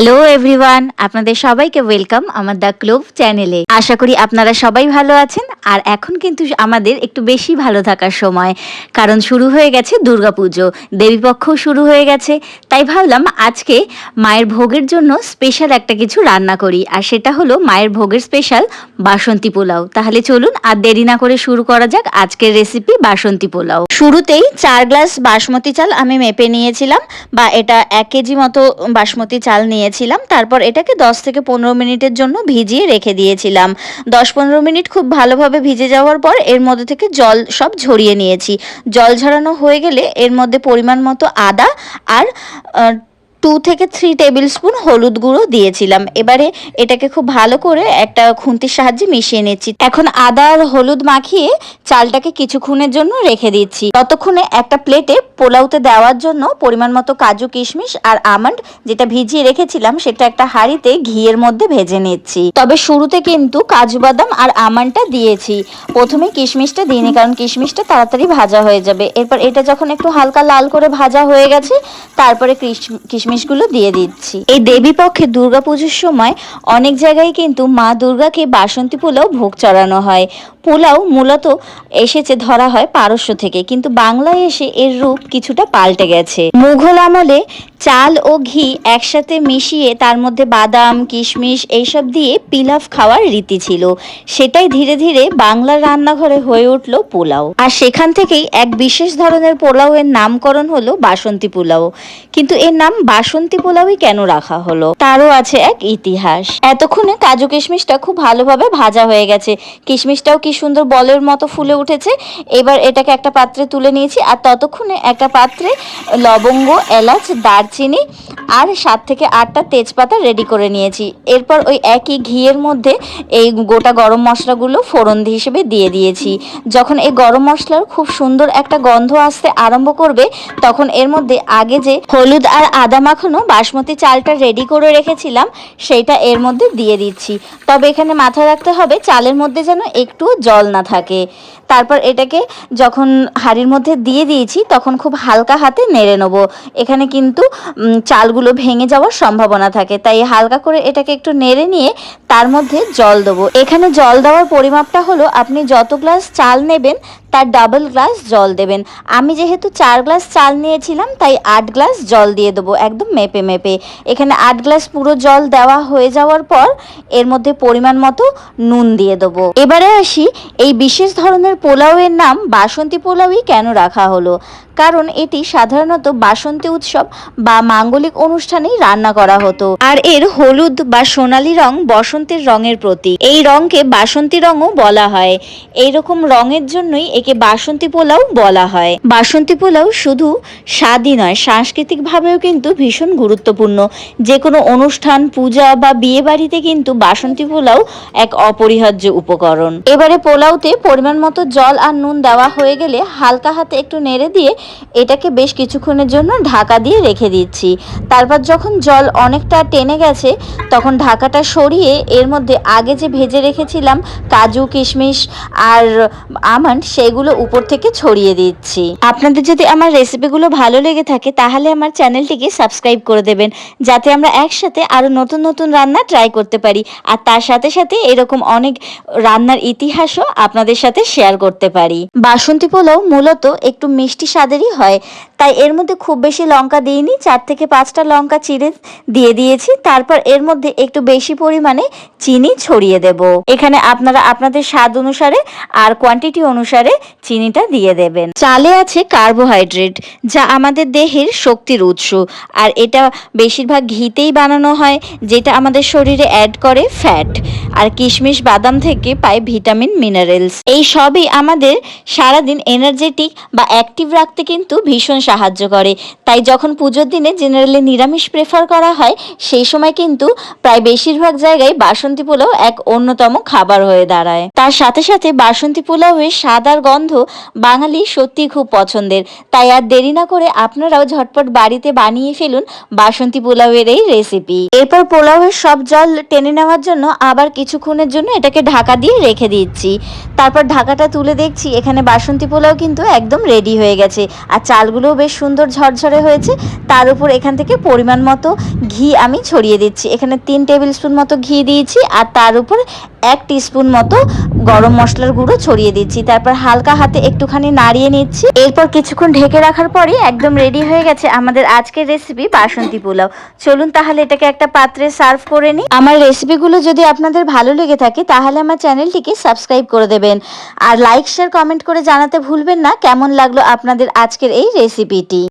Hello everyone আপনাদের সবাইকে welcome আমার দ্য ক্লোভ চ্যানেলে আশা করি আপনারা সবাই ভালো আছেন। আর এখন কিন্তু আমাদের একটু বেশি ভালো থাকার সময়, কারণ শুরু হয়ে গেছে দুর্গাপুজো। দেবীপক্ষও শুরু হয়ে গেছে। তাই ভাবলাম আজকে মায়ের ভোগের জন্য স্পেশাল একটা কিছু রান্না করি। আর সেটা হলো মায়ের ভোগের স্পেশাল বাসন্তী পোলাও। তাহলে চলুন আর দেরি না করে শুরু করা যাক আজকের রেসিপি বাসন্তী পোলাও। শুরুতেই চার গ্লাস বাসমতি চাল আমি মেপে নিয়েছিলাম বা এটা এক কেজি মতো বাসমতি চাল নিয়েছিলাম। তারপর এটাকে দশ থেকে পনেরো মিনিটের জন্য ভিজিয়ে রেখে দিয়েছিলাম। দশ পনেরো মিনিট খুব ভালোভাবে ভিজে যাওয়ার পর এর মধ্যে থেকে জল সব ঝরিয়ে নিয়েছি। জল ঝরানো হয়ে গেলে এর মধ্যে পরিমাণ মতো আদা আর টু থেকে থ্রি টেবিল স্পুন হলুদ গুঁড়ো দিয়েছিলাম। এবারে এটাকে খুব ভালো করে একটা খুন্তির সাহায্যে মিশিয়ে নিচ্ছি। এখন আদা আর হলুদ মাখিয়ে চালটাকে কিছুক্ষণের জন্য রেখে দিচ্ছি। ততক্ষণে একটা প্লেটে পোলাওতে দেওয়ার জন্য পরিমাণ মতো কাজু, কিশমিশ আর আমন্ড যেটা ভিজিয়ে রেখেছিলাম, সেটা একটা হাঁড়িতে ঘিয়ের মধ্যে ভেজে নিচ্ছি। তবে শুরুতে কিন্তু কাজু বাদাম আর আমন্ডটা দিয়েছি। প্রথমে কিশমিশটা দিইনি কারণ কিশমিশটা তাড়াতাড়ি ভাজা হয়ে যাবে। এরপর এটা যখন একটু হালকা লাল করে ভাজা হয়ে গেছে, তারপরে কিশ- কিশমিশগুলো দিয়ে দিচ্ছি। এই দেবী পক্ষে দুর্গাপুজোর সময় অনেক জায়গায় কিন্তু মা দুর্গাকে বাসন্তী ভোগ চড়ানো হয়। পোলাও মূলত এসেছে ধরা হয় পারস্য থেকে, কিন্তু বাংলায় এসে এর রূপ কিছুটা পাল্টে গেছে। মুঘল আমলে চাল ও ঘি একসাথে মিশিয়ে তার মধ্যে বাদাম, কিশমিশ এইসব দিয়ে পিলাফ খাওয়ার রীতি ছিল। সেটাই ধীরে ধীরে বাংলার রান্নাঘরে হয়ে উঠল পোলাও। আর সেখান থেকেই এক বিশেষ ধরনের পোলাওয়ের নামকরণ হলো বাসন্তী পোলাও। কিন্তু এর নাম বাসন্তী পোলাওই কেন রাখা হলো? তারও আছে এক ইতিহাস। এতক্ষণে কাজু কিশমিশটা খুব ভালোভাবে ভাজা হয়ে গেছে। কিশমিশটাও কি সুন্দর বলের মতো ফুলে উঠেছে। এবার এটাকে একটা পাত্রে তুলে নিয়েছি আর ততক্ষণে একটা পাত্রে লবঙ্গ, এলাচ, দারচিনি আর সাত থেকে আটটা তেজপাতা রেডি করে নিয়েছি। এরপর ওই একই ঘিয়ের মধ্যে এই গোটা গরম মশলাগুলো ফোড়ন হিসেবে দিয়ে দিয়েছি। যখন এই গরম মশলার খুব সুন্দর একটা গন্ধ আসতে আরম্ভ করবে, তখন এর মধ্যে আগে যে হলুদ আর আদা মাখানো বাসমতি চালটা রেডি করে রেখেছিলাম সেইটা এর মধ্যে দিয়ে দিচ্ছি। তবে এখানে মাথায় রাখতে হবে, চালের মধ্যে যেন একটু জল না থাকে। তারপর এটাকে যখন হাঁড়ির মধ্যে দিয়ে দিয়েছি, তখন খুব হালকা হাতে নেড়ে নেব। এখানে কিন্তু চালগুলো ভেঙে যাওয়ার সম্ভাবনা থাকে। তাই হালকা করে এটাকে একটু নেড়ে নিয়ে তার মধ্যে জল দেবো। এখানে জল দেওয়ার পরিমাপটা হলো, আপনি যত গ্লাস চাল নেবেন, তার ডাবল গ্লাস জল দেবেন। আমি যেহেতু চার গ্লাস চাল নিয়েছিলাম, তাই আট গ্লাস জল দিয়ে দেবো, একদম মেপে মেপে। এখানে আট গ্লাস পুরো জল দেওয়া হয়ে যাওয়ার পর, এর মধ্যে পরিমাণ মতো নুন দিয়ে দেবো। এবারে আসি এই বিশেষ ধরনের পোলাওয়ের নাম বাসন্তী পোলাওই কেন রাখা হলো? কারণ এটি সাধারণত বাসন্তী উৎসব বা মাঙ্গলিক অনুষ্ঠানেই রান্না করা হতো। আর এর হলুদ বা সোনালী রং বসন্তের রঙের প্রতীক। এই রঙকে বাসন্তী রঙও বলা হয়। এইরকম রঙের জন্যই একে বাসন্তী পোলাও বলা হয়। বাসন্তী পোলাও শুধু স্বাদই নয়, সাংস্কৃতিকভাবেও কিন্তু ভীষণ গুরুত্বপূর্ণ। যে কোনো অনুষ্ঠান, পূজা বা বিয়ে বাড়িতে কিন্তু বাসন্তী পোলাও এক অপরিহার্য উপকরণ। এবারে পোলাওতে পরিমাণ মতো জল আর নুন দেওয়া হয়ে গেলে হালকা হাতে একটু নেড়ে দিয়ে এটাকে বেশ কিছুক্ষণের জন্য ঢাকা দিয়ে রেখে দিচ্ছি। তারপর যখন জল অনেকটা টেনে গেছে, তখন ঢাকাটা সরিয়ে এর মধ্যে আগে যে ভেজে রেখেছিলাম কাজু, কিশমিশ আর আমন্ড, সেগুলো উপর থেকে ছড়িয়ে দিচ্ছি। আপনাদের যদি আমার রেসিপিগুলো ভালো লেগে থাকে, তাহলে আমার চ্যানেলটিকে সাবস্ক্রাইব করে দেবেন, যাতে আমরা একসাথে আরও নতুন নতুন রান্না ট্রাই করতে পারি। আর তার সাথে সাথে এরকম অনেক রান্নার ইতিহাসও আপনাদের সাথে শেয়ার করতে পারি। বাসন্তী পোলাও মূলত একটু মিষ্টি স্বাদেরই হয়। তাই এর মধ্যে খুব বেশি লঙ্কা দিইনি, চার থেকে পাঁচটা লঙ্কা চিড়ে দিয়ে দিয়েছি, তারপর এর মধ্যে একটু বেশি পরিমাণে চিনি ছড়িয়ে দেব। এখানে আপনারা আপনাদের স্বাদ অনুসারে আর কোয়ান্টিটি অনুসারে চিনিটা দিয়ে দেবেন। চালে আছে কার্বোহাইড্রেট যা আমাদের দেহের শক্তির উৎস, আর এটা বেশিরভাগ ঘিতেই বানানো হয়, যেটা আমাদের শরীরে অ্যাড করে ফ্যাট আর কিশমিশ বাদাম থেকে পায় ভিটামিন মিনারেলস এই সবই আমাদের সারাদিন এনার্জেটিক বা অ্যাক্টিভ রাখতে কিন্তু ভীষণ সাহায্য করে। তাই যখন পুজোর দিনে জেনারেলি নিরামিষ প্রেফার করা হয়, সেই সময় কিন্তু প্রায় বেশিরভাগ জায়গায় বাসন্তী পোলাও এক অন্যতম খাবার হয়ে দাঁড়ায়। তার সাথে সাথে বাসন্তী পোলাওয়ের স্বাদ আর গন্ধ বাঙালি সত্যি খুব পছন্দের। তাই আর দেরি না করে আপনারাও ঝটপট বাড়িতে বানিয়ে ফেলুন বাসন্তী পোলাওয়ের এই রেসিপি এরপর পোলাওয়ের সব জল টেনে নেওয়ার জন্য আবার কিছুক্ষণের জন্য এটাকে ঢাকা দিয়ে রেখে দিচ্ছি। তারপর ঢাকাটা তুলে দেখছি, এখানে বাসন্তী পোলাও কিন্তু একদম রেডি হয়ে গেছে। আর চালগুলোও বেশ সুন্দর ঝরঝরে হয়েছে, তার উপর এখান থেকে পরিমাণ মতো ঘি আমি ছড়িয়ে দিচ্ছি। এখানে তিন টেবিল স্পুন মতো ঘি দিয়েছি আর তার উপর এক টিস্পুন মতো গরম মশলার গুঁড়ো ছড়িয়ে দিচ্ছি। তারপর হালকা হাতে একটুখানি নাড়িয়ে নিচ্ছি। এরপর কিছুক্ষণ ঢেকে রাখার পরই একদম রেডি হয়ে গেছে আমাদের আজকের রেসিপি বাসন্তী পোলাও। চলুন তাহলে এটাকে একটা পাত্রে সার্ভ করে নিই। আমার রেসিপিগুলো যদি আপনাদের ভালো লেগে থাকে, তাহলে আমার চ্যানেলটিকে সাবস্ক্রাইব করে দেবেন। আর লাইক শেয়ার কমেন্ট করে জানাতে ভুলবেন না। কেমন লাগল আপনাদের আজকের এই রেসিপিটি